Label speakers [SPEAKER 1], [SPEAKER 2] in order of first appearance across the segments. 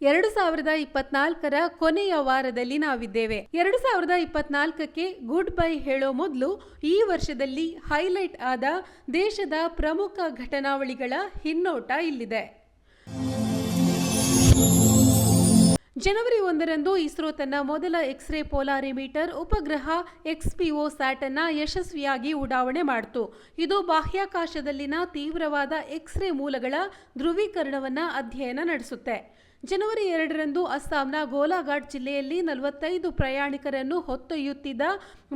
[SPEAKER 1] ಎರಡು ಸಾವಿರದ ಇಪ್ಪತ್ನಾಲ್ಕರ ಕೊನೆಯ ವಾರದಲ್ಲಿ ನಾವಿದ್ದೇವೆ. ಎರಡು ಸಾವಿರದ ಇಪ್ಪತ್ನಾಲ್ಕಕ್ಕೆ ಗುಡ್ ಬೈ ಹೇಳೋ ಮೊದಲು ಈ ವರ್ಷದಲ್ಲಿ ಹೈಲೈಟ್ ಆದ ದೇಶದ ಪ್ರಮುಖ ಘಟನಾವಳಿಗಳ ಹಿನ್ನೋಟ ಇಲ್ಲಿದೆ. ಜನವರಿ ಒಂದರಂದು ಇಸ್ರೋ ತನ್ನ ಮೊದಲ ಎಕ್ಸ್ರೇ ಪೋಲಾರಿಮೀಟರ್ ಉಪಗ್ರಹ ಎಕ್ಸ್ಪಿಒ ಅನ್ನ ಯಶಸ್ವಿಯಾಗಿ ಉಡಾವಣೆ ಮಾಡಿತು. ಇದು ಬಾಹ್ಯಾಕಾಶದಲ್ಲಿನ ತೀವ್ರವಾದ ಎಕ್ಸ್ರೇ ಮೂಲಗಳ ಧ್ರುವೀಕರಣವನ್ನ ಅಧ್ಯಯನ ನಡೆಸುತ್ತೆ. ಜನವರಿ ಎರಡರಂದು ಅಸ್ಸಾಂನ ಗೋಲಾಘಾಟ್ ಜಿಲ್ಲೆಯಲ್ಲಿ ನಲವತ್ತೈದು ಪ್ರಯಾಣಿಕರನ್ನು ಹೊತ್ತೊಯ್ಯುತ್ತಿದ್ದ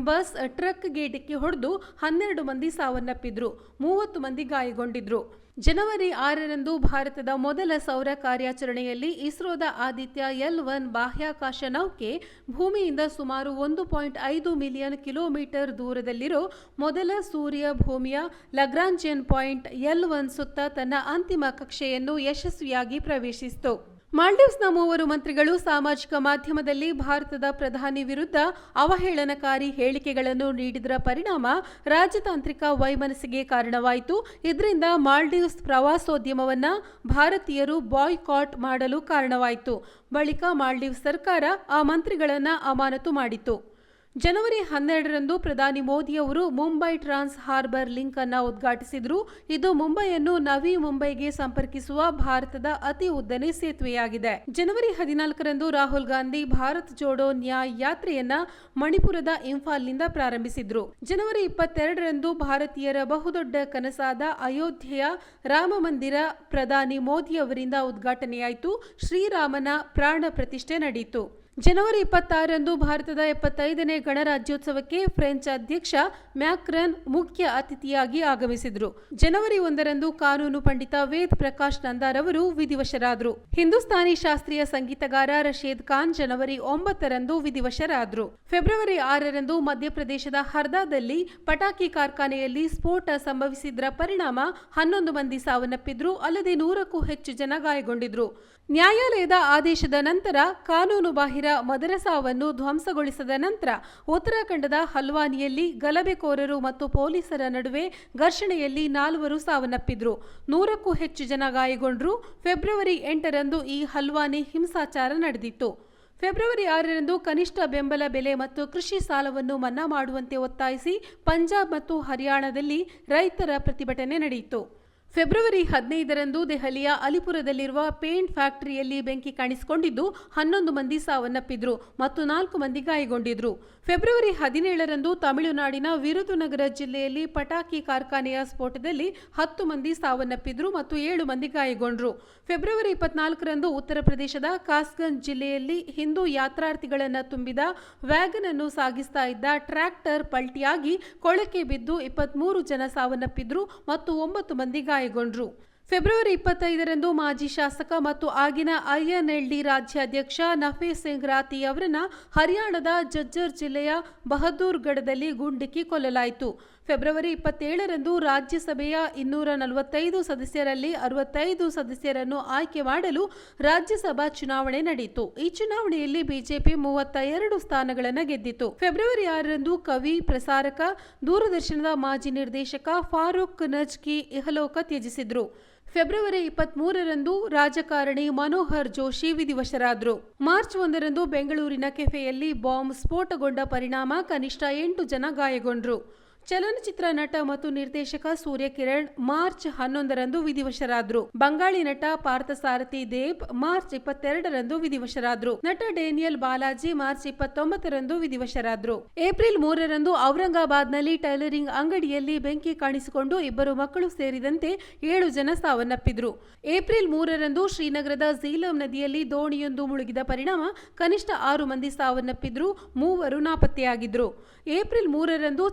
[SPEAKER 1] ಬಸ್ ಟ್ರಕ್ಗೆ ಡಿಕ್ಕಿ ಹೊಡೆದು ಹನ್ನೆರಡು ಮಂದಿ ಸಾವನ್ನಪ್ಪಿದ್ರು, ಮೂವತ್ತು ಮಂದಿ ಗಾಯಗೊಂಡಿದ್ರು. ಜನವರಿ ಆರರಂದು ಭಾರತದ ಮೊದಲ ಸೌರ ಕಾರ್ಯಾಚರಣೆಯಲ್ಲಿ ಇಸ್ರೋದ ಆದಿತ್ಯ ಎಲ್ ಒನ್ ಬಾಹ್ಯಾಕಾಶ ನೌಕೆ ಭೂಮಿಯಿಂದ ಸುಮಾರು ಒಂದು ಪಾಯಿಂಟ್ ಐದು ಮಿಲಿಯನ್ ಕಿಲೋಮೀಟರ್ ದೂರದಲ್ಲಿರೋ ಮೊದಲ ಸೂರ್ಯ ಭೂಮಿಯ ಲಗ್ರಾಂಜಿಯನ್ ಪಾಯಿಂಟ್ ಎಲ್ ಒನ್ ಸುತ್ತ ತನ್ನ ಅಂತಿಮ ಕಕ್ಷೆಯನ್ನು ಯಶಸ್ವಿಯಾಗಿ ಪ್ರವೇಶಿಸಿತು. ಮಾಲ್ಡೀವ್ಸ್ನ ಮೂವರು ಮಂತ್ರಿಗಳು ಸಾಮಾಜಿಕ ಮಾಧ್ಯಮದಲ್ಲಿ ಭಾರತದ ಪ್ರಧಾನಿ ವಿರುದ್ಧ ಅವಹೇಳನಕಾರಿ ಹೇಳಿಕೆಗಳನ್ನು ನೀಡಿದರ ಪರಿಣಾಮ ರಾಜತಾಂತ್ರಿಕ ವೈಮನಸ್ಸಿಗೆ ಕಾರಣವಾಯಿತು. ಇದರಿಂದ ಮಾಲ್ಡೀವ್ಸ್ ಪ್ರವಾಸೋದ್ಯಮವನ್ನ ಭಾರತೀಯರು ಬಾಯ್ಕಾಟ್ ಮಾಡಲು ಕಾರಣವಾಯಿತು. ಬಳಿಕ ಮಾಲ್ಡೀವ್ಸ್ ಸರ್ಕಾರ ಆ ಮಂತ್ರಿಗಳನ್ನ ಅಮಾನತು ಮಾಡಿತು ಜನವರಿ ಹನ್ನೆರಡರಂದು ಪ್ರಧಾನಿ ಮೋದಿ ಅವರು ಮುಂಬೈ ಟ್ರಾನ್ಸ್ ಹಾರ್ಬರ್ ಲಿಂಕ್ ಅನ್ನು ಉದ್ಘಾಟಿಸಿದರು. ಇದು ಮುಂಬೈಯನ್ನು ನವಿ ಮುಂಬೈಗೆ ಸಂಪರ್ಕಿಸುವ ಭಾರತದ ಅತಿ ಉದ್ದನೆ ಸೇತುವೆಯಾಗಿದೆ. ಜನವರಿ ಹದಿನಾಲ್ಕರಂದು ರಾಹುಲ್ ಗಾಂಧಿ ಭಾರತ್ ಜೋಡೋ ನ್ಯಾಯ್ ಯಾತ್ರೆಯನ್ನ ಮಣಿಪುರದ ಇಂಫಾಲ್ನಿಂದ ಪ್ರಾರಂಭಿಸಿದ್ರು. ಜನವರಿ ಇಪ್ಪತ್ತೆರಡರಂದು ಭಾರತೀಯರ ಬಹುದೊಡ್ಡ ಕನಸಾದ ಅಯೋಧ್ಯೆಯ ರಾಮ ಮಂದಿರ ಪ್ರಧಾನಿ ಮೋದಿ ಅವರಿಂದ ಉದ್ಘಾಟನೆಯಾಯಿತು. ಶ್ರೀರಾಮನ ಪ್ರಾಣ ಪ್ರತಿಷ್ಠೆ ನಡೆಯಿತು. ಜನವರಿ ಇಪ್ಪತ್ತಾರರಂದು ಭಾರತದ ಎಪ್ಪತ್ತೈದನೇ ಗಣರಾಜ್ಯೋತ್ಸವಕ್ಕೆ ಫ್ರೆಂಚ್ ಅಧ್ಯಕ್ಷ ಮ್ಯಾಕ್ರನ್ ಮುಖ್ಯ ಅತಿಥಿಯಾಗಿ ಆಗಮಿಸಿದ್ರು. ಜನವರಿ ಒಂದರಂದು ಕಾನೂನು ಪಂಡಿತ ವೇದ್ ಪ್ರಕಾಶ್ ನಂದಾರ್ ಅವರು ವಿಧಿವಶರಾದರು. ಹಿಂದೂಸ್ತಾನಿ ಶಾಸ್ತ್ರೀಯ ಸಂಗೀತಗಾರ ರಶೀದ್ ಖಾನ್ ಜನವರಿ ಒಂಬತ್ತರಂದು ವಿಧಿವಶರಾದರು. ಫೆಬ್ರವರಿ ಆರರಂದು ಮಧ್ಯಪ್ರದೇಶದ ಹರ್ದಾದಲ್ಲಿ ಪಟಾಕಿ ಕಾರ್ಖಾನೆಯಲ್ಲಿ ಸ್ಫೋಟ ಸಂಭವಿಸಿದ್ರ ಪರಿಣಾಮ ಹನ್ನೊಂದು ಮಂದಿ ಸಾವನ್ನಪ್ಪಿದ್ರು, ಅಲ್ಲದೆ ನೂರಕ್ಕೂ ಹೆಚ್ಚು ಜನ ಗಾಯಗೊಂಡಿದ್ರು. ನ್ಯಾಯಾಲಯದ ಆದೇಶದ ನಂತರ ಕಾನೂನು ಬಾಹಿರ ಮದರಸಾವನ್ನು ಧ್ವಂಸಗೊಳಿಸಿದ ನಂತರ ಉತ್ತರಾಖಂಡದ ಹಲ್ವಾನಿಯಲ್ಲಿ ಗಲಭೆಕೋರರು ಮತ್ತು ಪೊಲೀಸರ ನಡುವೆ ಘರ್ಷಣೆಯಲ್ಲಿ ನಾಲ್ವರು ಸಾವನ್ನಪ್ಪಿದ್ರು. ನೂರಕ್ಕೂ ಹೆಚ್ಚು ಜನ ಗಾಯಗೊಂಡರು. ಫೆಬ್ರವರಿ ಎಂಟರಂದು ಈ ಹಲ್ವಾನಿ ಹಿಂಸಾಚಾರ ನಡೆದಿತ್ತು. ಫೆಬ್ರವರಿ ಆರರಂದು ಕನಿಷ್ಠ ಬೆಂಬಲ ಬೆಲೆ ಮತ್ತು ಕೃಷಿ ಸಾಲವನ್ನು ಮನ್ನಾ ಮಾಡುವಂತೆ ಒತ್ತಾಯಿಸಿ ಪಂಜಾಬ್ ಮತ್ತು ಹರಿಯಾಣದಲ್ಲಿ ರೈತರ ಪ್ರತಿಭಟನೆ ನಡೆಯಿತು. ಫೆಬ್ರವರಿ ಹದಿನೈದರಂದು ದೆಹಲಿಯ ಅಲಿಪುರದಲ್ಲಿರುವ ಪೇಂಟ್ ಫ್ಯಾಕ್ಟರಿಯಲ್ಲಿ ಬೆಂಕಿ ಕಾಣಿಸಿಕೊಂಡಿದ್ದು ಹನ್ನೊಂದು ಮಂದಿ ಸಾವನ್ನಪ್ಪಿದ್ರು ಮತ್ತು ನಾಲ್ಕು ಮಂದಿ ಗಾಯಗೊಂಡಿದ್ರು. ಫೆಬ್ರವರಿ ಹದಿನೇಳರಂದು ತಮಿಳುನಾಡಿನ ವಿರುದುನಗರ ಜಿಲ್ಲೆಯಲ್ಲಿ ಪಟಾಕಿ ಕಾರ್ಖಾನೆಯ ಸ್ಫೋಟದಲ್ಲಿ ಹತ್ತು ಮಂದಿ ಸಾವನ್ನಪ್ಪಿದ್ರು ಮತ್ತು ಏಳು ಮಂದಿ ಗಾಯಗೊಂಡ್ರು. ಫೆಬ್ರವರಿ ಇಪ್ಪತ್ನಾಲ್ಕರಂದು ಉತ್ತರ ಪ್ರದೇಶದ ಕಾಸ್ಗಂಜ್ ಜಿಲ್ಲೆಯಲ್ಲಿ ಹಿಂದೂ ಯಾತ್ರಾರ್ಥಿಗಳನ್ನು ತುಂಬಿದ ವ್ಯಾಗನ್ ಅನ್ನು ಸಾಗಿಸ್ತಾ ಇದ್ದ ಟ್ರ್ಯಾಕ್ಟರ್ ಪಲ್ಟಿಯಾಗಿ ಕೊಳಕ್ಕೆ ಬಿದ್ದು ಇಪ್ಪತ್ಮೂರು ಜನ ಸಾವನ್ನಪ್ಪಿದ್ರು ಮತ್ತು ಒಂಬತ್ತು ಮಂದಿ ಗಾಯಗೊಂಡರು. ಫೆಬ್ರವರಿ ಇಪ್ಪತ್ತೈದರಂದು ಮಾಜಿ ಶಾಸಕ ಮತ್ತು ಆಗಿನ ಐಎನ್ಎಲ್ಡಿ ರಾಜ್ಯಾಧ್ಯಕ್ಷ ನಫೀ ಸಿಂಗ್ ರಾತಿ ಅವರನ್ನ ಹರಿಯಾಣದ ಜಜ್ಜರ್ ಜಿಲ್ಲೆಯ ಬಹದ್ದೂರ್ಗಢದಲ್ಲಿ ಗುಂಡಿಕ್ಕಿ ಕೊಲ್ಲಲಾಯಿತು. ಫೆಬ್ರವರಿ ಇಪ್ಪತ್ತೇಳರಂದು ರಾಜ್ಯಸಭೆಯ ಇನ್ನೂರ ನಲವತ್ತೈದು ಸದಸ್ಯರಲ್ಲಿ ಅರವತ್ತೈದು ಸದಸ್ಯರನ್ನು ಆಯ್ಕೆ ಮಾಡಲು ರಾಜ್ಯಸಭಾ ಚುನಾವಣೆ ನಡೆಯಿತು. ಈ ಚುನಾವಣೆಯಲ್ಲಿ ಬಿಜೆಪಿ ಮೂವತ್ತ ಎರಡು ಸ್ಥಾನಗಳನ್ನು ಗೆದ್ದಿತು. ಫೆಬ್ರವರಿ ಆರರಂದು ಕವಿ, ಪ್ರಸಾರಕ, ದೂರದರ್ಶನದ ಮಾಜಿ ನಿರ್ದೇಶಕ ಫಾರೂಕ್ ನಜ್ಕಿ ಇಹಲೋಕ ತ್ಯಜಿಸಿದ್ರು. ಫೆಬ್ರವರಿ ಇಪ್ಪತ್ಮೂರರಂದು ರಾಜಕಾರಣಿ ಮನೋಹರ್ ಜೋಶಿ ವಿಧಿವಶರಾದರು. ಮಾರ್ಚ್ ಒಂದರಂದು ಬೆಂಗಳೂರಿನ ಕೆಫೆಯಲ್ಲಿ ಬಾಂಬ್ ಸ್ಫೋಟಗೊಂಡ ಪರಿಣಾಮ ಕನಿಷ್ಠ ಎಂಟು ಜನ ಗಾಯಗೊಂಡರು. ಚಲನಚಿತ್ರ ನಟ ಮತ್ತು ನಿರ್ದೇಶಕ ಸೂರ್ಯಕಿರಣ್ ಮಾರ್ಚ್ ಹನ್ನೊಂದರಂದು ವಿಧಿವಶರಾದರು. ಬಂಗಾಳಿ ನಟ ಪಾರ್ಥಸಾರಥಿ ದೇಬ್ ಮಾರ್ಚ್ ಇಪ್ಪತ್ತೆರಡರಂದು ವಿಧಿವಶರಾದರು. ನಟ ಡೇನಿಯಲ್ ಬಾಲಾಜಿ ಮಾರ್ಚ್ ಇಪ್ಪತ್ತೊಂಬತ್ತರಂದು ವಿಧಿವಶರಾದರು. ಏಪ್ರಿಲ್ ಮೂರರಂದು ಔರಂಗಾಬಾದ್ನಲ್ಲಿ ಟೈಲರಿಂಗ್ ಅಂಗಡಿಯಲ್ಲಿ ಬೆಂಕಿ ಕಾಣಿಸಿಕೊಂಡು ಇಬ್ಬರು ಮಕ್ಕಳು ಸೇರಿದಂತೆ ಏಳು ಜನ ಸಾವನ್ನಪ್ಪಿದ್ರು. ಏಪ್ರಿಲ್ ಮೂರರಂದು ಶ್ರೀನಗರದ ಝೀಲಂ ನದಿಯಲ್ಲಿ ದೋಣಿಯೊಂದು ಮುಳುಗಿದ ಪರಿಣಾಮ ಕನಿಷ್ಠ ಆರು ಮಂದಿ ಸಾವನ್ನಪ್ಪಿದ್ರು, ಮೂವರು ನಾಪತ್ತೆಯಾಗಿದ್ರು. ಏಪ್ರಿಲ್ ಮೂರರಂದು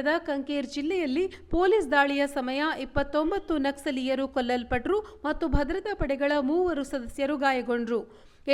[SPEAKER 1] ಛತ್ತೀಸ್ಗಢದ ಕಂಕೇರ್ ಜಿಲ್ಲೆಯಲ್ಲಿ ಪೊಲೀಸ್ ದಾಳಿಯ ಸಮಯ ಇಪ್ಪತ್ತೊಂಬತ್ತು ನಕ್ಸಲೀಯರು ಕೊಲ್ಲಲ್ಪಟ್ಟರು ಮತ್ತು ಭದ್ರತಾ ಪಡೆಗಳ ಮೂವರು ಸದಸ್ಯರು ಗಾಯಗೊಂಡರು.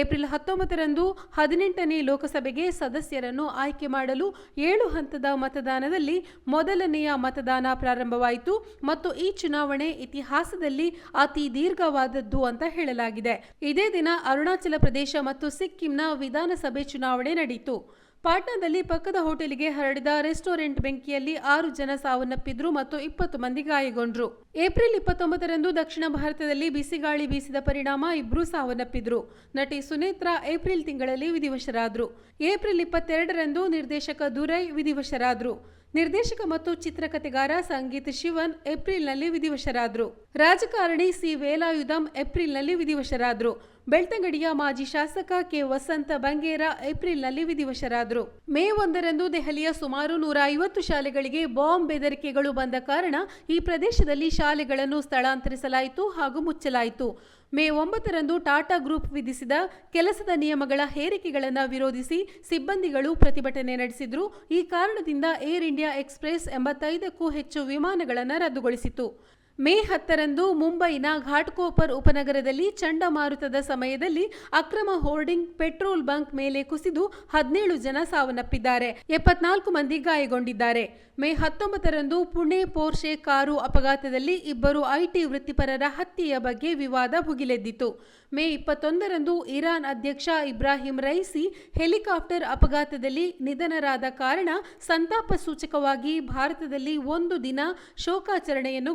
[SPEAKER 1] ಏಪ್ರಿಲ್ ಹತ್ತೊಂಬತ್ತರಂದು ಹದಿನೆಂಟನೇ ಲೋಕಸಭೆಗೆ ಸದಸ್ಯರನ್ನು ಆಯ್ಕೆ ಮಾಡಲು ಏಳು ಹಂತದ ಮತದಾನದಲ್ಲಿ ಮೊದಲನೆಯ ಮತದಾನ ಪ್ರಾರಂಭವಾಯಿತು ಮತ್ತು ಈ ಚುನಾವಣೆ ಇತಿಹಾಸದಲ್ಲಿ ಅತಿ ದೀರ್ಘವಾದದ್ದು ಅಂತ ಹೇಳಲಾಗಿದೆ. ಇದೇ ದಿನ ಅರುಣಾಚಲ ಪ್ರದೇಶ ಮತ್ತು ಸಿಕ್ಕಿಂನ ವಿಧಾನಸಭೆ ಚುನಾವಣೆ ನಡೆಯಿತು ಪಾಟ್ನಾದಲ್ಲಿ ಪಕ್ಕದ ಹೋಟೆಲ್ಗೆ ಹರಡಿದ ರೆಸ್ಟೋರೆಂಟ್ ಬೆಂಕಿಯಲ್ಲಿ ಆರು ಜನ ಸಾವನ್ನಪ್ಪಿದ್ರು ಮತ್ತು ಇಪ್ಪತ್ತು ಮಂದಿ ಗಾಯಗೊಂಡ್ರು. ಏಪ್ರಿಲ್ ಇಪ್ಪತ್ತೊಂಬತ್ತರಂದು ದಕ್ಷಿಣ ಭಾರತದಲ್ಲಿ ಬಿಸಿಗಾಳಿ ಬೀಸಿದ ಪರಿಣಾಮ ಇಬ್ಬರು ಸಾವನ್ನಪ್ಪಿದ್ರು. ನಟಿ ಸುನೇತ್ರಾ ಏಪ್ರಿಲ್ ತಿಂಗಳಲ್ಲಿ ವಿಧಿವಶರಾದ್ರು. ಏಪ್ರಿಲ್ ಇಪ್ಪತ್ತೆರಡರಂದು ನಿರ್ದೇಶಕ ದುರೈ ವಿಧಿವಶರಾದ್ರು. ನಿರ್ದೇಶಕ ಮತ್ತು ಚಿತ್ರಕಥೆಗಾರ ಸಂಗೀತ್ ಶಿವನ್ ಏಪ್ರಿಲ್ನಲ್ಲಿ ವಿಧಿವಶರಾದರು. ರಾಜಕಾರಣಿ ಸಿ. ವೇಲಾಯುಧಂ ಏಪ್ರಿಲ್ನಲ್ಲಿ ವಿಧಿವಶರಾದರು. ಬೆಳ್ತಂಗಡಿಯ ಮಾಜಿ ಶಾಸಕ ಕೆ. ವಸಂತ ಬಂಗೇರ ಏಪ್ರಿಲ್ನಲ್ಲಿ ವಿಧಿವಶರಾದರು. ಮೇ ಒಂದರಂದು ದೆಹಲಿಯ ಸುಮಾರು ನೂರ ಐವತ್ತು ಶಾಲೆಗಳಿಗೆ ಬಾಂಬ್ ಬೆದರಿಕೆಗಳು ಬಂದ ಕಾರಣ ಈ ಪ್ರದೇಶದಲ್ಲಿ ಶಾಲೆಗಳನ್ನು ಸ್ಥಳಾಂತರಿಸಲಾಯಿತು ಹಾಗೂ ಮುಚ್ಚಲಾಯಿತು. ಮೇ ಒಂಬತ್ತರಂದು ಟಾಟಾ ಗ್ರೂಪ್ ವಿಧಿಸಿದ ಕೆಲಸದ ನಿಯಮಗಳ ಹೇರಿಕೆಗಳನ್ನು ವಿರೋಧಿಸಿ ಸಿಬ್ಬಂದಿಗಳು ಪ್ರತಿಭಟನೆ ನಡೆಸಿದ್ರು. ಈ ಕಾರಣದಿಂದ ಏರ್ ಇಂಡಿಯಾ ಎಕ್ಸ್ಪ್ರೆಸ್ ಎಂಬತ್ತೈದಕ್ಕೂ ಹೆಚ್ಚು ವಿಮಾನಗಳನ್ನು ರದ್ದುಗೊಳಿಸಿತು ಮೇ ಹತ್ತರಂದು ಮುಂಬೈನ ಘಾಟ್ಕೋಪರ್ ಉಪನಗರದಲ್ಲಿ ಚಂಡಮಾರುತದ ಸಮಯದಲ್ಲಿ ಅಕ್ರಮ ಹೋರ್ಡಿಂಗ್ ಪೆಟ್ರೋಲ್ ಬಂಕ್ ಮೇಲೆ ಕುಸಿದು ಹದಿನೇಳು ಜನ ಸಾವನ್ನಪ್ಪಿದ್ದಾರೆ. ಎಪ್ಪತ್ನಾಲ್ಕು ಮಂದಿ ಗಾಯಗೊಂಡಿದ್ದಾರೆ. ಮೇ ಹತ್ತೊಂಬತ್ತರಂದು ಪುಣೆ ಪೋರ್ಷೆ ಕಾರು ಅಪಘಾತದಲ್ಲಿ ಇಬ್ಬರು ಐಟಿ ವೃತ್ತಿಪರರ ಹತ್ಯೆಯ ಬಗ್ಗೆ ವಿವಾದ ಭುಗಿಲೆದ್ದಿತು. ಮೇ ಇಪ್ಪತ್ತೊಂದರಂದು ಇರಾನ್ ಅಧ್ಯಕ್ಷ ಇಬ್ರಾಹಿಂ ರೈಸಿ ಹೆಲಿಕಾಪ್ಟರ್ ಅಪಘಾತದಲ್ಲಿ ನಿಧನರಾದ ಕಾರಣ ಸಂತಾಪ ಸೂಚಕವಾಗಿ ಭಾರತದಲ್ಲಿ ಒಂದು ದಿನ ಶೋಕಾಚರಣೆಯನ್ನು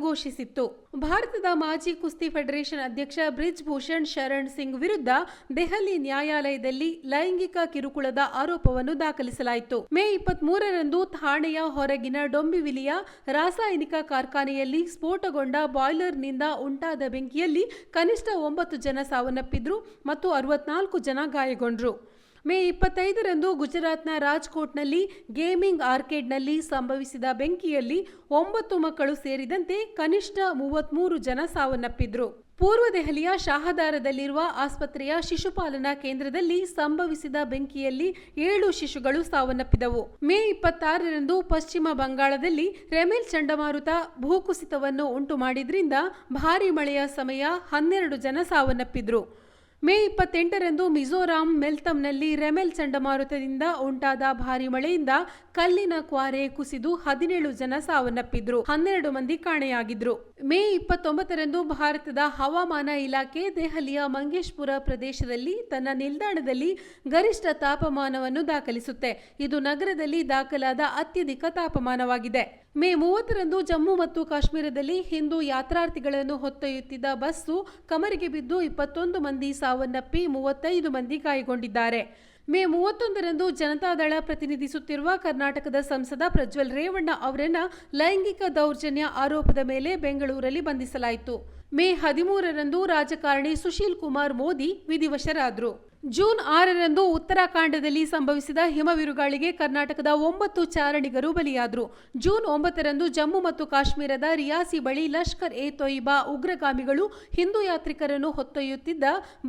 [SPEAKER 1] ಭಾರತದ ಮಾಜಿ ಕುಸ್ತಿ ಫೆಡರೇಷನ್ ಅಧ್ಯಕ್ಷ ಬ್ರಿಜ್ ಭೂಷಣ್ ಶರಣ್ ಸಿಂಗ್ ವಿರುದ್ಧ ದೆಹಲಿ ನ್ಯಾಯಾಲಯದಲ್ಲಿ ಲೈಂಗಿಕ ಕಿರುಕುಳದ ಆರೋಪವನ್ನು ದಾಖಲಿಸಲಾಯಿತು. ಮೇ ಇಪ್ಪತ್ಮೂರರಂದು ಥಾಣೆಯ ಹೊರಗಿನ ಡೊಂಬಿವಿಲಿಯ ರಾಸಾಯನಿಕ ಕಾರ್ಖಾನೆಯಲ್ಲಿ ಸ್ಫೋಟಗೊಂಡ ಬಾಯ್ಲರ್ನಿಂದ ಉಂಟಾದ ಬೆಂಕಿಯಲ್ಲಿ ಕನಿಷ್ಠ ಒಂಬತ್ತು ಜನ ಸಾವನ್ನಪ್ಪಿದ್ರು ಮತ್ತು ಅರವತ್ನಾಲ್ಕು ಜನ ಗಾಯಗೊಂಡ್ರು. ಮೇ ಇಪ್ಪತ್ತೈದರಂದು ಗುಜರಾತ್ನ ರಾಜ್ಕೋಟ್ನಲ್ಲಿ ಗೇಮಿಂಗ್ ಆರ್ಕೇಡ್ನಲ್ಲಿ ಸಂಭವಿಸಿದ ಬೆಂಕಿಯಲ್ಲಿ ಒಂಬತ್ತು ಮಕ್ಕಳು ಸೇರಿದಂತೆ ಕನಿಷ್ಠ ಮೂವತ್ಮೂರು ಜನ ಸಾವನ್ನಪ್ಪಿದ್ರು. ಪೂರ್ವ ದೆಹಲಿಯ ಶಾಹದಾರದಲ್ಲಿರುವ ಆಸ್ಪತ್ರೆಯ ಶಿಶುಪಾಲನಾ ಕೇಂದ್ರದಲ್ಲಿ ಸಂಭವಿಸಿದ ಬೆಂಕಿಯಲ್ಲಿ ಏಳು ಶಿಶುಗಳು ಸಾವನ್ನಪ್ಪಿದವು. ಮೇ ಇಪ್ಪತ್ತಾರರಂದು ಪಶ್ಚಿಮ ಬಂಗಾಳದಲ್ಲಿ ರೆಮೆಲ್ ಚಂಡಮಾರುತ ಭೂಕುಸಿತವನ್ನು ಉಂಟು ಮಾಡಿದ್ರಿಂದ ಭಾರಿ ಮಳೆಯ ಸಮಯ ಹನ್ನೆರಡು ಜನ ಸಾವನ್ನಪ್ಪಿದ್ರು. ಮೇ ಇಪ್ಪತ್ತೆಂಟರಂದು ಮಿಜೋರಾಂ ಮೆಲ್ತಮ್ನಲ್ಲಿ ರೆಮೆಲ್ ಚಂಡಮಾರುತದಿಂದ ಉಂಟಾದ ಭಾರಿ ಮಳೆಯಿಂದ ಕಲ್ಲಿನ ಕ್ವಾರೆ ಕುಸಿದು ಹದಿನೇಳು ಜನ ಸಾವನ್ನಪ್ಪಿದ್ರು. ಹನ್ನೆರಡು ಮಂದಿ ಕಾಣೆಯಾಗಿದ್ರು. ಮೇ ಇಪ್ಪತ್ತೊಂಬತ್ತರಂದು ಭಾರತದ ಹವಾಮಾನ ಇಲಾಖೆ ದೆಹಲಿಯ ಮಂಗೇಶ್ಪುರ ಪ್ರದೇಶದಲ್ಲಿ ತನ್ನ ನಿಲ್ದಾಣದಲ್ಲಿ ಗರಿಷ್ಠ ತಾಪಮಾನವನ್ನು ದಾಖಲಿಸುತ್ತೆ. ಇದು ನಗರದಲ್ಲಿ ದಾಖಲಾದ ಅತ್ಯಧಿಕ ತಾಪಮಾನವಾಗಿದೆ. ಮೇ ಮೂವತ್ತರಂದು ಜಮ್ಮು ಮತ್ತು ಕಾಶ್ಮೀರದಲ್ಲಿ ಹಿಂದೂ ಯಾತ್ರಾರ್ಥಿಗಳನ್ನು ಹೊತ್ತೊಯ್ಯುತ್ತಿದ್ದ ಬಸ್ಸು ಕಮರಿಗೆ ಬಿದ್ದು ಇಪ್ಪತ್ತೊಂದು ಮಂದಿ ಸಾವನ್ನಪ್ಪಿ ಮೂವತ್ತೈದು ಮಂದಿ ಗಾಯಗೊಂಡಿದ್ದಾರೆ. ಮೇ ಮೂವತ್ತೊಂದರಂದು ಜನತಾದಳ ಪ್ರತಿನಿಧಿಸುತ್ತಿರುವ ಕರ್ನಾಟಕದ ಸಂಸದ ಪ್ರಜ್ವಲ್ ರೇವಣ್ಣ ಅವರನ್ನು ಲೈಂಗಿಕ ದೌರ್ಜನ್ಯ ಆರೋಪದ ಮೇಲೆ ಬೆಂಗಳೂರಲ್ಲಿ ಬಂಧಿಸಲಾಯಿತು. ಮೇ ಹದಿಮೂರರಂದು ರಾಜಕಾರಣಿ ಸುಶೀಲ್ ಕುಮಾರ್ ಮೋದಿ ವಿಧಿವಶರಾದರು. ಜೂನ್ ಆರರಂದು ಉತ್ತರಾಖಂಡದಲ್ಲಿ ಸಂಭವಿಸಿದ ಹಿಮವಿರುಗಾಳಿಗೆ ಕರ್ನಾಟಕದ ಒಂಬತ್ತು ಚಾರಣಿಗರು ಬಲಿಯಾದರು. ಜೂನ್ ಒಂಬತ್ತರಂದು ಜಮ್ಮು ಮತ್ತು ಕಾಶ್ಮೀರದ ರಿಯಾಸಿ ಬಳಿ ಲಷ್ಕರ್ ಎ ತೊಯ್ಬಾ ಉಗ್ರಗಾಮಿಗಳು ಹಿಂದೂ ಯಾತ್ರಿಕರನ್ನು ಹೊತ್ತೊಯ್ಯುತ್ತಿದ್ದ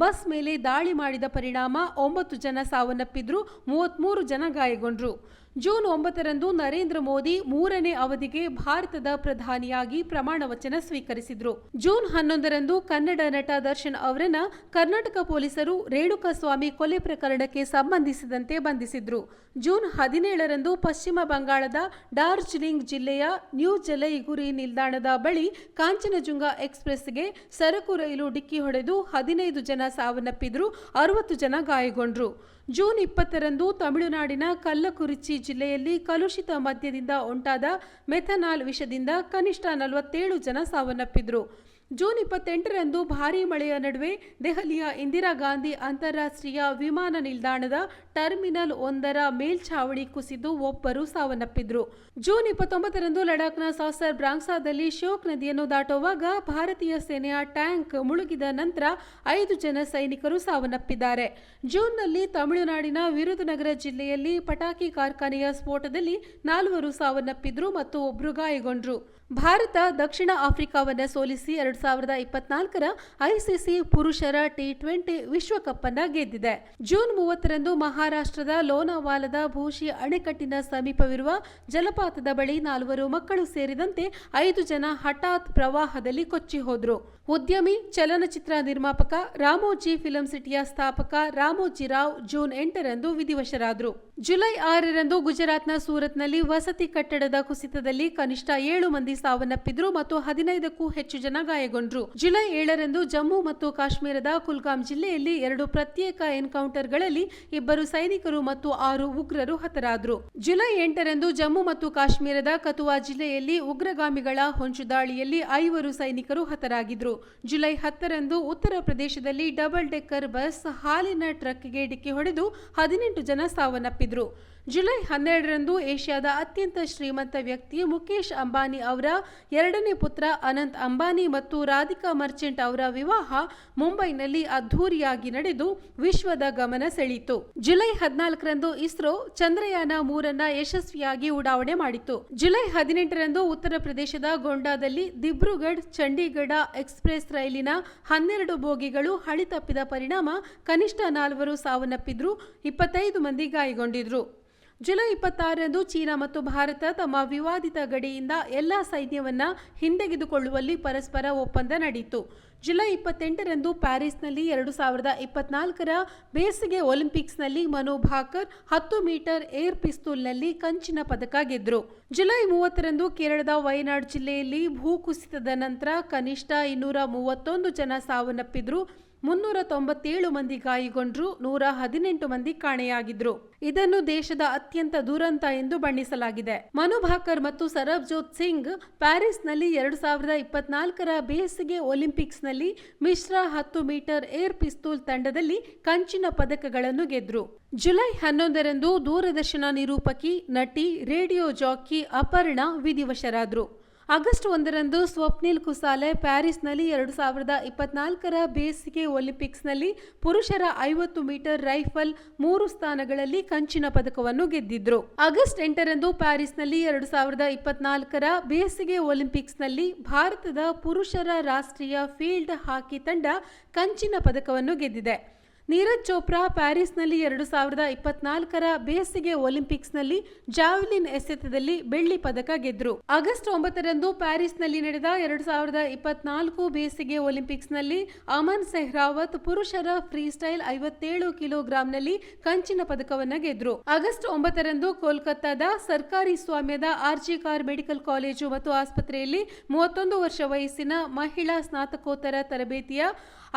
[SPEAKER 1] ಬಸ್ ಮೇಲೆ ದಾಳಿ ಮಾಡಿದ ಪರಿಣಾಮ ಒಂಬತ್ತು ಜನ ಸಾವನ್ನಪ್ಪಿದ್ರು ಮೂವತ್ಮೂರು ಜನ ಗಾಯಗೊಂಡ್ರು. ಜೂನ್ ಒಂಬತ್ತರಂದು ನರೇಂದ್ರ ಮೋದಿ ಮೂರನೇ ಅವಧಿಗೆ ಭಾರತದ ಪ್ರಧಾನಿಯಾಗಿ ಪ್ರಮಾಣ ವಚನ ಸ್ವೀಕರಿಸಿದ್ರು. ಜೂನ್ ಹನ್ನೊಂದರಂದು ಕನ್ನಡ ನಟ ದರ್ಶನ್ ಅವರನ್ನ ಕರ್ನಾಟಕ ಪೊಲೀಸರು ರೇಣುಕಾಸ್ವಾಮಿ ಕೊಲೆ ಪ್ರಕರಣಕ್ಕೆ ಸಂಬಂಧಿಸಿದಂತೆ ಬಂಧಿಸಿದ್ರು. ಜೂನ್ ಹದಿನೇಳರಂದು ಪಶ್ಚಿಮ ಬಂಗಾಳದ ಡಾರ್ಜಿಲಿಂಗ್ ಜಿಲ್ಲೆಯ ನ್ಯೂ ಜಲೈಗುರಿ ನಿಲ್ದಾಣದ ಬಳಿ ಕಾಂಚನಜುಂಗ ಎಕ್ಸ್ಪ್ರೆಸ್ಗೆ ಸರಕು ರೈಲು ಡಿಕ್ಕಿ ಹೊಡೆದು ಹದಿನೈದು ಜನ ಸಾವನ್ನಪ್ಪಿದ್ರು, ಅರವತ್ತು ಜನ ಗಾಯಗೊಂಡ್ರು. ಜೂನ್ ಇಪ್ಪತ್ತರಂದು ತಮಿಳುನಾಡಿನ ಕಲ್ಲಕುರಿಚಿ ಜಿಲ್ಲೆಯಲ್ಲಿ ಕಲುಷಿತ ಮದ್ಯದಿಂದ ಉಂಟಾದ ಮೆಥನಾಲ್ ವಿಷದಿಂದ ಕನಿಷ್ಠ ನಲವತ್ತೇಳು ಜನ ಸಾವನ್ನಪ್ಪಿದ್ರು. ಜೂನ್ ಇಪ್ಪತ್ತೆಂಟರಂದು ಭಾರೀ ಮಳೆಯ ನಡುವೆ ದೆಹಲಿಯ ಇಂದಿರಾ ಗಾಂಧಿ ಅಂತಾರಾಷ್ಟ್ರೀಯ ವಿಮಾನ ನಿಲ್ದಾಣದ ಟರ್ಮಿನಲ್ ಒಂದರ ಮೇಲ್ಛಾವಣಿ ಕುಸಿದು ಒಬ್ಬರು ಸಾವನ್ನಪ್ಪಿದ್ರು. ಜೂನ್ ಇಪ್ಪತ್ತೊಂಬತ್ತರಂದು ಲಡಾಖ್ನ ಸಾಸರ್ ಬ್ರಾಂಗ್ಸಾದಲ್ಲಿ ಶೋಕ್ ನದಿಯನ್ನು ದಾಟುವಾಗ ಭಾರತೀಯ ಸೇನೆಯ ಟ್ಯಾಂಕ್ ಮುಳುಗಿದ ನಂತರ ಐದು ಜನ ಸೈನಿಕರು ಸಾವನ್ನಪ್ಪಿದ್ದಾರೆ. ಜೂನ್ನಲ್ಲಿ ತಮಿಳುನಾಡಿನ ವಿರುದುನಗರ ಜಿಲ್ಲೆಯಲ್ಲಿ ಪಟಾಕಿ ಕಾರ್ಖಾನೆಯ ಸ್ಫೋಟದಲ್ಲಿ ನಾಲ್ವರು ಸಾವನ್ನಪ್ಪಿದ್ರು ಮತ್ತು ಒಬ್ಬರು ಗಾಯಗೊಂಡ್ರು. ಭಾರತ, ದಕ್ಷಿಣ ಆಫ್ರಿಕಾವನ್ನು ಸೋಲಿಸಿ ಎರಡ್ ಸಾವಿರದ ಇಪ್ಪತ್ನಾಲ್ಕರ ಐಸಿಸಿ ಪುರುಷರ ಟಿ ಟ್ವೆಂಟಿ ವಿಶ್ವಕಪ್ ಅನ್ನ ಗೆದ್ದಿದೆ. ಜೂನ್ ಮೂವತ್ತರಂದು ಮಹಾರಾಷ್ಟ್ರದ ಲೋನಾವಾಲದ ಭೂಷಿ ಅಣೆಕಟ್ಟಿನ ಸಮೀಪವಿರುವ ಜಲಪಾತದ ಬಳಿ ನಾಲ್ವರು ಮಕ್ಕಳು ಸೇರಿದಂತೆ ಐದು ಜನ ಹಠಾತ್ ಪ್ರವಾಹದಲ್ಲಿ ಕೊಚ್ಚಿ ಹೋದ್ರು. ಉದ್ಯಮಿ, ಚಲನಚಿತ್ರ ನಿರ್ಮಾಪಕ, ರಾಮೋಜಿ ಫಿಲಂ ಸಿಟಿಯ ಸ್ಥಾಪಕ ರಾಮೋಜಿ ರಾವ್ ಜೂನ್ ಎಂಟರಂದು ವಿಧಿವಶರಾದರು. ಜುಲೈ ಆರರಂದು ಗುಜರಾತ್ನ ಸೂರತ್ನಲ್ಲಿ ವಸತಿ ಕಟ್ಟಡದ ಕುಸಿತದಲ್ಲಿ ಕನಿಷ್ಠ ಏಳು ಮಂದಿ ಸಾವನ್ನಪ್ಪಿದ್ರು ಮತ್ತು ಹದಿನೈದಕ್ಕೂ ಹೆಚ್ಚು ಜನ ಗಾಯಗೊಂಡ್ರು. ಜುಲೈ ಏಳರಂದು ಜಮ್ಮು ಮತ್ತು ಕಾಶ್ಮೀರದ ಕುಲ್ಗಾಂ ಜಿಲ್ಲೆಯಲ್ಲಿ ಎರಡು ಪ್ರತ್ಯೇಕ ಎನ್ಕೌಂಟರ್ಗಳಲ್ಲಿ ಇಬ್ಬರು ಸೈನಿಕರು ಮತ್ತು ಆರು ಉಗ್ರರು ಹತರಾದ್ರು. ಜುಲೈ ಎಂಟರಂದು ಜಮ್ಮು ಮತ್ತು ಕಾಶ್ಮೀರದ ಕತುವಾ ಜಿಲ್ಲೆಯಲ್ಲಿ ಉಗ್ರಗಾಮಿಗಳ ಹೊಂಚುದಾಳಿಯಲ್ಲಿ ಐವರು ಸೈನಿಕರು ಹತರಾಗಿದ್ರು. ಜುಲೈ ಹತ್ತರಂದು ಉತ್ತರ ಪ್ರದೇಶದಲ್ಲಿ ಡಬಲ್ ಡೆಕ್ಕರ್ ಬಸ್ ಹಾಲಿನ ಟ್ರಕ್ಗೆ ಡಿಕ್ಕಿ ಹೊಡೆದು ಹದಿನೆಂಟು ಜನ ಸಾವನ್ನಪ್ಪಿದ್ರು. ಜುಲೈ ಹನ್ನೆರಡರಂದು ಏಷ್ಯಾದ ಅತ್ಯಂತ ಶ್ರೀಮಂತ ವ್ಯಕ್ತಿ ಮುಕೇಶ್ ಅಂಬಾನಿ ಅವರ ಎರಡನೇ ಪುತ್ರ ಅನಂತ್ ಅಂಬಾನಿ ಮತ್ತು ರಾಧಿಕಾ ಮರ್ಚೆಂಟ್ ಅವರ ವಿವಾಹ ಮುಂಬೈನಲ್ಲಿ ಅದ್ಧೂರಿಯಾಗಿ ನಡೆದು ವಿಶ್ವದ ಗಮನ ಸೆಳೆಯಿತು ಜುಲೈ ಹದಿನಾಲ್ಕರಂದು ಇಸ್ರೋ ಚಂದ್ರಯಾನ ಮೂರನ್ನ ಯಶಸ್ವಿಯಾಗಿ ಉಡಾವಣೆ ಮಾಡಿತು ಜುಲೈ ಹದಿನೆಂಟರಂದು ಉತ್ತರ ಪ್ರದೇಶದ ಗೊಂಡಾದಲ್ಲಿ ದಿಬ್ರುಗಢ ಚಂಡೀಗಢ ಎಕ್ಸ್ಪ್ರೆಸ್ ರೈಲಿನ ಹನ್ನೆರಡು ಬೋಗಿಗಳು ಹಳಿ ತಪ್ಪಿದ ಪರಿಣಾಮ ಕನಿಷ್ಠ ನಾಲ್ವರು ಸಾವನ್ನಪ್ಪಿದ್ರು, ಇಪ್ಪತ್ತೈದು ಮಂದಿ ಗಾಯಗೊಂಡಿದ್ರು. ಜುಲೈ ಇಪ್ಪತ್ತಾರರಂದು ಚೀನಾ ಮತ್ತು ಭಾರತ ತಮ್ಮ ವಿವಾದಿತ ಗಡಿಯಿಂದ ಎಲ್ಲ ಸೈನ್ಯವನ್ನು ಹಿಂದೆಗೆದುಕೊಳ್ಳುವಲ್ಲಿ ಪರಸ್ಪರ ಒಪ್ಪಂದ ನಡೆಯಿತು. ಜುಲೈ ಇಪ್ಪತ್ತೆಂಟರಂದು ಪ್ಯಾರಿಸ್ನಲ್ಲಿ ಎರಡು ಸಾವಿರದ ಇಪ್ಪತ್ನಾಲ್ಕರ ಬೇಸಿಗೆ ಒಲಿಂಪಿಕ್ಸ್ನಲ್ಲಿ ಮನು ಭಾಕರ್ ಹತ್ತು ಮೀಟರ್ ಏರ್ ಪಿಸ್ತೂಲ್ನಲ್ಲಿ ಕಂಚಿನ ಪದಕ ಗೆದ್ದರು ಜುಲೈ ಮೂವತ್ತರಂದು ಕೇರಳದ ವಯನಾಡ್ ಜಿಲ್ಲೆಯಲ್ಲಿ ಭೂಕುಸಿತದ ನಂತರ ಕನಿಷ್ಠ ಇನ್ನೂರ ಮೂವತ್ತೊಂದು ಜನ ಸಾವನ್ನಪ್ಪಿದ್ರು. ಮುನ್ನೂರ ತೊಂಬತ್ತೇಳು ಮಂದಿ ಗಾಯಗೊಂಡ್ರು, ನೂರ ಹದಿನೆಂಟು ಮಂದಿ ಕಾಣೆಯಾಗಿದ್ರು. ಇದನ್ನು ದೇಶದ ಅತ್ಯಂತ ದುರಂತ ಎಂದು ಬಣ್ಣಿಸಲಾಗಿದೆ. ಮನು ಭಾಕರ್ ಮತ್ತು ಸರಬ್ಜೋತ್ ಸಿಂಗ್ ಪ್ಯಾರಿಸ್ನಲ್ಲಿ ಎರಡು ಸಾವಿರದ ಇಪ್ಪತ್ನಾಲ್ಕರ ಬೇಸಿಗೆ ಒಲಿಂಪಿಕ್ಸ್ನಲ್ಲಿ ಮಿಶ್ರ ಹತ್ತು ಮೀಟರ್ ಏರ್ ಪಿಸ್ತೂಲ್ ತಂಡದಲ್ಲಿ ಕಂಚಿನ ಪದಕಗಳನ್ನು ಗೆದ್ರು. ಜುಲೈ ಹನ್ನೊಂದರಂದು ದೂರದರ್ಶನ ನಿರೂಪಕಿ, ನಟಿ, ರೇಡಿಯೋ ಜಾಕಿ ಅಪರ್ಣಾ ವಿಧಿವಶರಾದ್ರು. ಆಗಸ್ಟ್ ಒಂದರಂದು ಸ್ವಪ್ನಿಲ್ ಕುಸಾಲೆ ಪ್ಯಾರಿಸ್ನಲ್ಲಿ ಎರಡು ಸಾವಿರದ ಇಪ್ಪತ್ನಾಲ್ಕರ ಬೇಸಿಗೆ ಒಲಿಂಪಿಕ್ಸ್ನಲ್ಲಿ ಪುರುಷರ ಐವತ್ತು ಮೀಟರ್ ರೈಫಲ್ ಮೂರು ಸ್ಥಾನಗಳಲ್ಲಿ ಕಂಚಿನ ಪದಕವನ್ನು ಗೆದ್ದಿದ್ರು. ಆಗಸ್ಟ್ ಎಂಟರಂದು ಪ್ಯಾರಿಸ್ನಲ್ಲಿ ಎರಡು ಸಾವಿರದ ಇಪ್ಪತ್ನಾಲ್ಕರ ಬೇಸಿಗೆ ಒಲಿಂಪಿಕ್ಸ್ನಲ್ಲಿ ಭಾರತದ ಪುರುಷರ ರಾಷ್ಟ್ರೀಯ ಫೀಲ್ಡ್ ಹಾಕಿ ತಂಡ ಕಂಚಿನ ಪದಕವನ್ನು ಗೆದ್ದಿದೆ. ನೀರಜ್ ಚೋಪ್ರಾ ಪ್ಯಾರಿಸ್ನಲ್ಲಿ ಎರಡು ಸಾವಿರದ ಇಪ್ಪತ್ನಾಲ್ಕರ ಬೇಸಿಗೆ ಒಲಿಂಪಿಕ್ಸ್ನಲ್ಲಿ ಜಾವೆಲಿನ್ ಎಸೆತದಲ್ಲಿ ಬೆಳ್ಳಿ ಪದಕ ಗೆದ್ರು. ಆಗಸ್ಟ್ ಒಂಬತ್ತರಂದು ಪ್ಯಾರಿಸ್ನಲ್ಲಿ ನಡೆದ ಎರಡು ಸಾವಿರದ ಇಪ್ಪತ್ನಾಲ್ಕು ಬೇಸಿಗೆ ಒಲಿಂಪಿಕ್ಸ್ನಲ್ಲಿ ಅಮನ್ ಸೆಹ್ರಾವತ್ ಪುರುಷರ ಫ್ರೀಸ್ಟೈಲ್ ಐವತ್ತೇಳು ಕಿಲೋಗ್ರಾಂನಲ್ಲಿ ಕಂಚಿನ ಪದಕವನ್ನು ಗೆದ್ರು. ಆಗಸ್ಟ್ ಒಂಬತ್ತರಂದು ಕೋಲ್ಕತ್ತಾದ ಸರ್ಕಾರಿ ಸ್ವಾಮ್ಯದ ಆರ್ಜಿ ಕಾರ್ ಮೆಡಿಕಲ್ ಕಾಲೇಜು ಮತ್ತು ಆಸ್ಪತ್ರೆಯಲ್ಲಿ ಮೂವತ್ತೊಂದು ವರ್ಷ ವಯಸ್ಸಿನ ಮಹಿಳಾ ಸ್ನಾತಕೋತ್ತರ ತರಬೇತಿಯ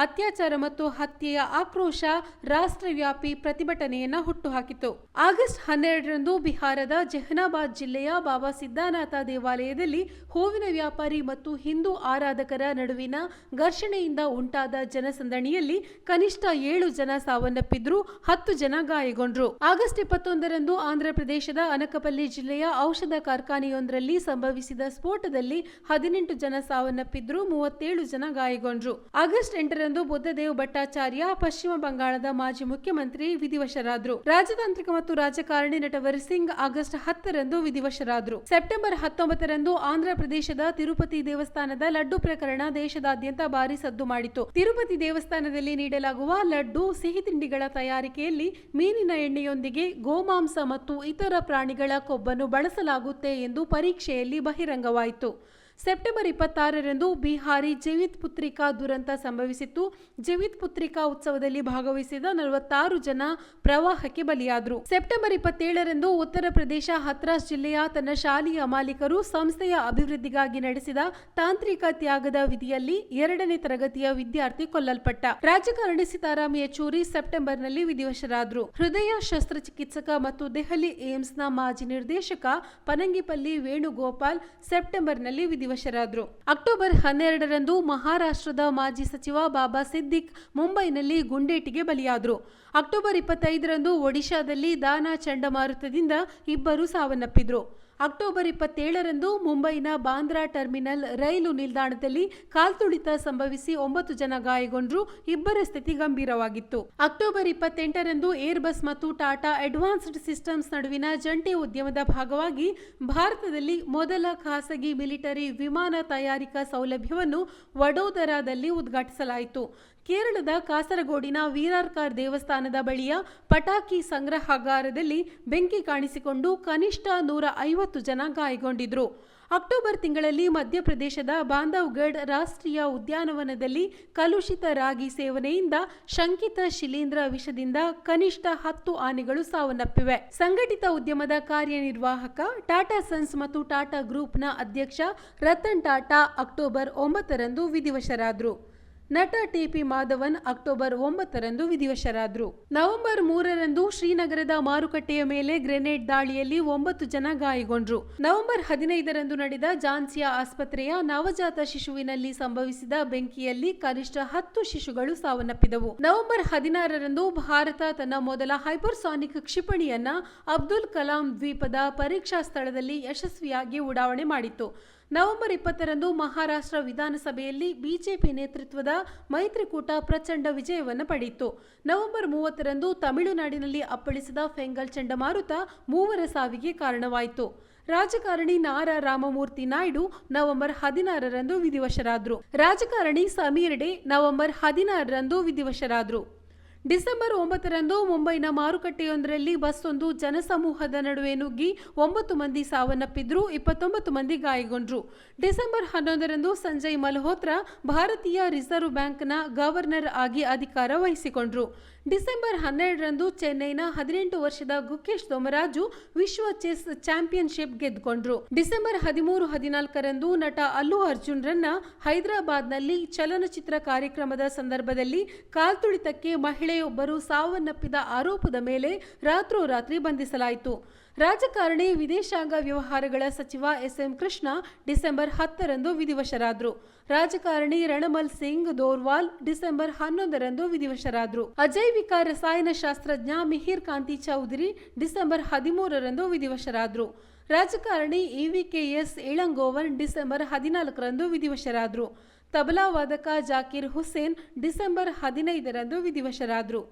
[SPEAKER 1] ಅತ್ಯಾಚಾರ ಮತ್ತು ಹತ್ಯೆಯ ಆಕ್ರೋಶ ರಾಷ್ಟ್ರವ್ಯಾಪಿ ಪ್ರತಿಭಟನೆಯನ್ನ ಹುಟ್ಟುಹಾಕಿತು. ಆಗಸ್ಟ್ ಹನ್ನೆರಡರಂದು ಬಿಹಾರದ ಜೆಹನಾಬಾದ್ ಜಿಲ್ಲೆಯ ಬಾಬಾ ಸಿದ್ದಾನಾಥ ದೇವಾಲಯದಲ್ಲಿ ಹೂವಿನ ವ್ಯಾಪಾರಿ ಮತ್ತು ಹಿಂದೂ ಆರಾಧಕರ ನಡುವಿನ ಘರ್ಷಣೆಯಿಂದ ಉಂಟಾದ ಜನಸಂದಣಿಯಲ್ಲಿ ಕನಿಷ್ಠ ಏಳು ಜನ ಸಾವನ್ನಪ್ಪಿದ್ರು, ಹತ್ತು ಜನ ಗಾಯಗೊಂಡ್ರು. ಆಗಸ್ಟ್ ಇಪ್ಪತ್ತೊಂದರಂದು ಆಂಧ್ರಪ್ರದೇಶದ ಅನಕಪಲ್ಲಿ ಜಿಲ್ಲೆಯ ಔಷಧ ಕಾರ್ಖಾನೆಯೊಂದರಲ್ಲಿ ಸಂಭವಿಸಿದ ಸ್ಫೋಟದಲ್ಲಿ ಹದಿನೆಂಟು ಜನ ಸಾವನ್ನಪ್ಪಿದ್ರು, ಮೂವತ್ತೇಳು ಜನ ಗಾಯಗೊಂಡ್ರು. ಆಗಸ್ಟ್ ಎಂಟರಂದು ಬುದ್ಧದೇವ್ ಭಟ್ಟಾಚಾರ್ಯ ಪಶ್ಚಿಮ ಬಂಗಾಳದ ಮಾಜಿ ಮುಖ್ಯಮಂತ್ರಿ ವಿಧಿವಶರಾದ್ರು. ರಾಜತಾಂತ್ರಿಕ ಮತ್ತು ರಾಜಕಾರಣಿ ನಟ ವರಸಿಂಗ್ ಆಗಸ್ಟ್ ಹತ್ತರಂದು ವಿಧಿವಶರಾದ್ರು. ಸೆಪ್ಟೆಂಬರ್ ಹತ್ತೊಂಬತ್ತರಂದು ಆಂಧ್ರಪ್ರದೇಶದ ತಿರುಪತಿ ದೇವಸ್ಥಾನದ ಲಡ್ಡು ಪ್ರಕರಣ ದೇಶದಾದ್ಯಂತ ಭಾರಿ ಸದ್ದು ಮಾಡಿತು ತಿರುಪತಿ ದೇವಸ್ಥಾನದಲ್ಲಿ ನೀಡಲಾಗುವ ಲಡ್ಡು, ಸಿಹಿ ತಿಂಡಿಗಳ ತಯಾರಿಕೆಯಲ್ಲಿ ಮೀನಿನ ಎಣ್ಣೆಯೊಂದಿಗೆ ಗೋಮಾಂಸ ಮತ್ತು ಇತರ ಪ್ರಾಣಿಗಳ ಕೊಬ್ಬನ್ನು ಬಳಸಲಾಗುತ್ತೆ ಎಂದು ಪರೀಕ್ಷೆಯಲ್ಲಿ ಬಹಿರಂಗವಾಯಿತು. ಸೆಪ್ಟೆಂಬರ್ ಇಪ್ಪತ್ತಾರರಂದು ಬಿಹಾರಿ ಜೀವಿತ್ ಪುತ್ರಿಕಾ ದುರಂತ ಸಂಭವಿಸಿತ್ತು. ಜೀವಿತ್ ಪುತ್ರಿಕಾ ಉತ್ಸವದಲ್ಲಿ ಭಾಗವಹಿಸಿದ ನಲವತ್ತಾರು ಜನ ಪ್ರವಾಹಕ್ಕೆ ಬಲಿಯಾದರು. ಸೆಪ್ಟೆಂಬರ್ ಇಪ್ಪತ್ತೇಳರಂದು ಉತ್ತರ ಪ್ರದೇಶ ಹತ್ರಾಸ್ ಜಿಲ್ಲೆಯ ತನ್ನ ಶಾಲೆಯ ಮಾಲೀಕರು ಸಂಸ್ಥೆಯ ಅಭಿವೃದ್ಧಿಗಾಗಿ ನಡೆಸಿದ ತಾಂತ್ರಿಕ ತ್ಯಾಗದ ವಿಧಿಯಲ್ಲಿ ಎರಡನೇ ತರಗತಿಯ ವಿದ್ಯಾರ್ಥಿ ಕೊಲ್ಲಲ್ಪಟ್ಟ. ರಾಜಕಾರಣಿ ಸೀತಾರಾಮ್ ಯೆಚೂರಿ ಸೆಪ್ಟೆಂಬರ್ನಲ್ಲಿ ವಿಧಿವಶರಾದರು. ಹೃದಯ ಶಸ್ತ್ರಚಿಕಿತ್ಸಕ ಮತ್ತು ದೆಹಲಿ ಏಮ್ಸ್ನ ಮಾಜಿ ನಿರ್ದೇಶಕ ಪನಂಗಿಪಲ್ಲಿ ವೇಣುಗೋಪಾಲ್ ಸೆಪ್ಟೆಂಬರ್ನಲ್ಲಿ ವಿಧಿವಶರಾದರು ಅಕ್ಟೋಬರ್ ಹನ್ನೆರಡರಂದು ಮಹಾರಾಷ್ಟ್ರದ ಮಾಜಿ ಸಚಿವ ಬಾಬಾ ಸಿದ್ದಿಕ್ ಮುಂಬೈನಲ್ಲಿ ಗುಂಡೇಟಿಗೆ ಬಲಿಯಾದರು ಅಕ್ಟೋಬರ್ ಇಪ್ಪತ್ತೈದರಂದು ಒಡಿಶಾದಲ್ಲಿ ದಾನಾ ಚಂಡಮಾರುತದಿಂದ ಇಬ್ಬರು ಸಾವನ್ನಪ್ಪಿದ್ರು ಅಕ್ಟೋಬರ್ ಇಪ್ಪತ್ತೇಳರಂದು ಮುಂಬೈನ ಬಾಂದ್ರಾ ಟರ್ಮಿನಲ್ ರೈಲು ನಿಲ್ದಾಣದಲ್ಲಿ ಕಾಲ್ತುಳಿತ ಸಂಭವಿಸಿ ಒಂಬತ್ತು ಜನ ಗಾಯಗೊಂಡ್ರು, ಇಬ್ಬರ ಸ್ಥಿತಿ ಗಂಭೀರವಾಗಿತ್ತು. ಅಕ್ಟೋಬರ್ ಇಪ್ಪತ್ತೆಂಟರಂದು ಏರ್ಬಸ್ ಮತ್ತು ಟಾಟಾ ಅಡ್ವಾನ್ಸ್ಡ್ ಸಿಸ್ಟಮ್ಸ್ ನಡುವಿನ ಜಂಟಿ ಉದ್ಯಮದ ಭಾಗವಾಗಿ ಭಾರತದಲ್ಲಿ ಮೊದಲ ಖಾಸಗಿ ಮಿಲಿಟರಿ ವಿಮಾನ ತಯಾರಿಕಾ ಸೌಲಭ್ಯವನ್ನು ವಡೋದರಾದಲ್ಲಿ ಉದ್ಘಾಟಿಸಲಾಯಿತು. ಕೇರಳದ ಕಾಸರಗೋಡಿನ ವೀರಾರ್ಕಾರ್ ದೇವಸ್ಥಾನದ ಬಳಿಯ ಪಟಾಕಿ ಸಂಗ್ರಹಾಗಾರದಲ್ಲಿ ಬೆಂಕಿ ಕಾಣಿಸಿಕೊಂಡು ಕನಿಷ್ಠ ನೂರ ಐವತ್ತು ಜನ ಗಾಯಗೊಂಡಿದ್ರು. ಅಕ್ಟೋಬರ್ ತಿಂಗಳಲ್ಲಿ ಮಧ್ಯಪ್ರದೇಶದ ಬಾಂಧವ್ಗಢ್ ರಾಷ್ಟ್ರೀಯ ಉದ್ಯಾನವನದಲ್ಲಿ ಕಲುಷಿತ ರಾಗಿ ಸೇವನೆಯಿಂದ ಶಂಕಿತ ಶಿಲೀಂಧ್ರ ವಿಷದಿಂದ ಕನಿಷ್ಠ ಹತ್ತು ಆನೆಗಳು ಸಾವನ್ನಪ್ಪಿವೆ. ಸಂಘಟಿತ ಉದ್ಯಮದ ಕಾರ್ಯನಿರ್ವಾಹಕ ಟಾಟಾ ಸನ್ಸ್ ಮತ್ತು ಟಾಟಾ ಗ್ರೂಪ್ನ ಅಧ್ಯಕ್ಷ ರತನ್ ಟಾಟಾ ಅಕ್ಟೋಬರ್ ಒಂಬತ್ತರಂದು ವಿಧಿವಶರಾದರು. ನಟ ಟಿಪಿ ಮಾಧವನ್ ಅಕ್ಟೋಬರ್ ಒಂಬತ್ತರಂದು ವಿಧಿವಶರಾದರು. ನವೆಂಬರ್ ಮೂರರಂದು ಶ್ರೀನಗರದ ಮಾರುಕಟ್ಟೆಯ ಮೇಲೆ ಗ್ರೆನೇಡ್ ದಾಳಿಯಲ್ಲಿ ಒಂಬತ್ತು ಜನ ಗಾಯಗೊಂಡ್ರು. ನವೆಂಬರ್ ಹದಿನೈದರಂದು ನಡೆದ ಜಾನ್ಸಿಯಾ ಆಸ್ಪತ್ರೆಯ ನವಜಾತ ಶಿಶುವಿನಲ್ಲಿ ಸಂಭವಿಸಿದ ಬೆಂಕಿಯಲ್ಲಿ ಕನಿಷ್ಠ ಹತ್ತು ಶಿಶುಗಳು ಸಾವನ್ನಪ್ಪಿದವು. ನವೆಂಬರ್ ಹದಿನಾರರಂದು ಭಾರತ ತನ್ನ ಮೊದಲ ಹೈಪರ್ಸಾನಿಕ್ ಕ್ಷಿಪಣಿಯನ್ನ ಅಬ್ದುಲ್ ಕಲಾಂ ದ್ವೀಪದ ಪರೀಕ್ಷಾ ಸ್ಥಳದಲ್ಲಿ ಯಶಸ್ವಿಯಾಗಿ ಉಡಾವಣೆ ಮಾಡಿತ್ತು. ನವೆಂಬರ್ ಇಪ್ಪತ್ತರಂದು ಮಹಾರಾಷ್ಟ್ರ ವಿಧಾನಸಭೆಯಲ್ಲಿ ಬಿಜೆಪಿ ನೇತೃತ್ವದ ಮೈತ್ರಿಕೂಟ ಪ್ರಚಂಡ ವಿಜಯವನ್ನು ಪಡೆಯಿತು. ನವೆಂಬರ್ ಮೂವತ್ತರಂದು ತಮಿಳುನಾಡಿನಲ್ಲಿ ಅಪ್ಪಳಿಸಿದ ಫೆಂಗಲ್ ಚಂಡಮಾರುತ ಮೂವರ ಸಾವಿಗೆ ಕಾರಣವಾಯಿತು. ರಾಜಕಾರಣಿ ನಾರಾ ರಾಮಮೂರ್ತಿ ನಾಯ್ಡು ನವೆಂಬರ್ ಹದಿನಾರರಂದು ವಿಧಿವಶರಾದರು. ರಾಜಕಾರಣಿ ಸಮೀರ್ ಡೇ ನವೆಂಬರ್ ಹದಿನಾರರಂದು ವಿಧಿವಶರಾದರು. ಡಿಸೆಂಬರ್ ಒಂಬತ್ತರಂದು ಮುಂಬೈನ ಮಾರುಕಟ್ಟೆಯೊಂದರಲ್ಲಿ ಬಸ್ಸೊಂದು ಜನಸಮೂಹದ ನಡುವೆ ನುಗ್ಗಿ ಒಂಬತ್ತು ಮಂದಿ ಸಾವನ್ನಪ್ಪಿದ್ರು, ಇಪ್ಪತ್ತೊಂಬತ್ತು ಮಂದಿ ಗಾಯಗೊಂಡ್ರು. ಡಿಸೆಂಬರ್ ಹನ್ನೊಂದರಂದು ಸಂಜಯ್ ಮಲ್ಹೋತ್ರಾ ಭಾರತೀಯ ರಿಸರ್ವ್ ಬ್ಯಾಂಕ್ನ ಗವರ್ನರ್ ಆಗಿ ಅಧಿಕಾರ ವಹಿಸಿಕೊಂಡ್ರು. ಡಿಸೆಂಬರ್ ಹನ್ನೆರಡರಂದು ಚೆನ್ನೈನ ಹದಿನೆಂಟು ವರ್ಷದ ಗುಕೇಶ್ ದೊಮರಾಜು ವಿಶ್ವ ಚೆಸ್ ಚಾಂಪಿಯನ್ಶಿಪ್ ಗೆದ್ದುಕೊಂಡ್ರು. ಡಿಸೆಂಬರ್ ಹದಿಮೂರು ಹದಿನಾಲ್ಕರಂದು ನಟ ಅಲ್ಲು ಅರ್ಜುನ್ ರನ್ನ ಹೈದರಾಬಾದ್ನಲ್ಲಿ ಚಲನಚಿತ್ರ ಕಾರ್ಯಕ್ರಮದ ಸಂದರ್ಭದಲ್ಲಿ ಕಾಲ್ತುಳಿತಕ್ಕೆ ಮಹಿಳೆಯೊಬ್ಬರು ಸಾವನ್ನಪ್ಪಿದ ಆರೋಪದ ಮೇಲೆ ರಾತ್ರೋರಾತ್ರಿ ಬಂಧಿಸಲಾಯಿತು. ರಾಜಕಾರಣಿ, ವಿದೇಶಾಂಗ ವ್ಯವಹಾರಗಳ ಸಚಿವ ಎಸ್ಎಂ ಕೃಷ್ಣ ಡಿಸೆಂಬರ್ ಹತ್ತರಂದು ವಿಧಿವಶರಾದರು. ರಾಜಕಾರಣಿ ರಣಮಲ್ ಸಿಂಗ್ ದೋರ್ವಾಲ್ ಡಿಸೆಂಬರ್ ಹನ್ನೊಂದರಂದು ವಿಧಿವಶರಾದರು. ಅಜೈವಿಕ ರಸಾಯನಶಾಸ್ತ್ರಜ್ಞ ಮಿಹಿರ್ ಕಾಂತಿ ಚೌಧರಿ ಡಿಸೆಂಬರ್ ಹದಿಮೂರರಂದು ವಿಧಿವಶರಾದರು. ರಾಜಕಾರಣಿ ಇವಿಕೆಎಸ್ ಇಳಂಗೋವನ್ ಡಿಸೆಂಬರ್ ಹದಿನಾಲ್ಕರಂದು ವಿಧಿವಶರಾದರು. ತಬಲಾ ವಾದಕ ಜಾಕೀರ್ ಹುಸೇನ್ ಡಿಸೆಂಬರ್ ಹದಿನೈದರಂದು ವಿಧಿವಶರಾದರು.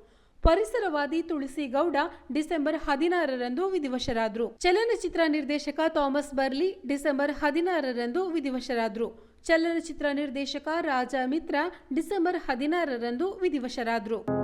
[SPEAKER 1] ಪರಿಸರವಾದಿ ತುಳಸಿ ಗೌಡ ಡಿಸೆಂಬರ್ ಹದಿನಾರರಂದು ವಿಧಿವಶರಾದರು. ಚಲನಚಿತ್ರ ನಿರ್ದೇಶಕ ಥಾಮಸ್ ಬರ್ಲಿ ಡಿಸೆಂಬರ್ ಹದಿನಾರರಂದು ವಿಧಿವಶರಾದರು. ಚಲನಚಿತ್ರ ನಿರ್ದೇಶಕ ರಾಜಾ ಮಿತ್ರ ಡಿಸೆಂಬರ್ ಹದಿನಾರರಂದು ವಿಧಿವಶರಾದರು.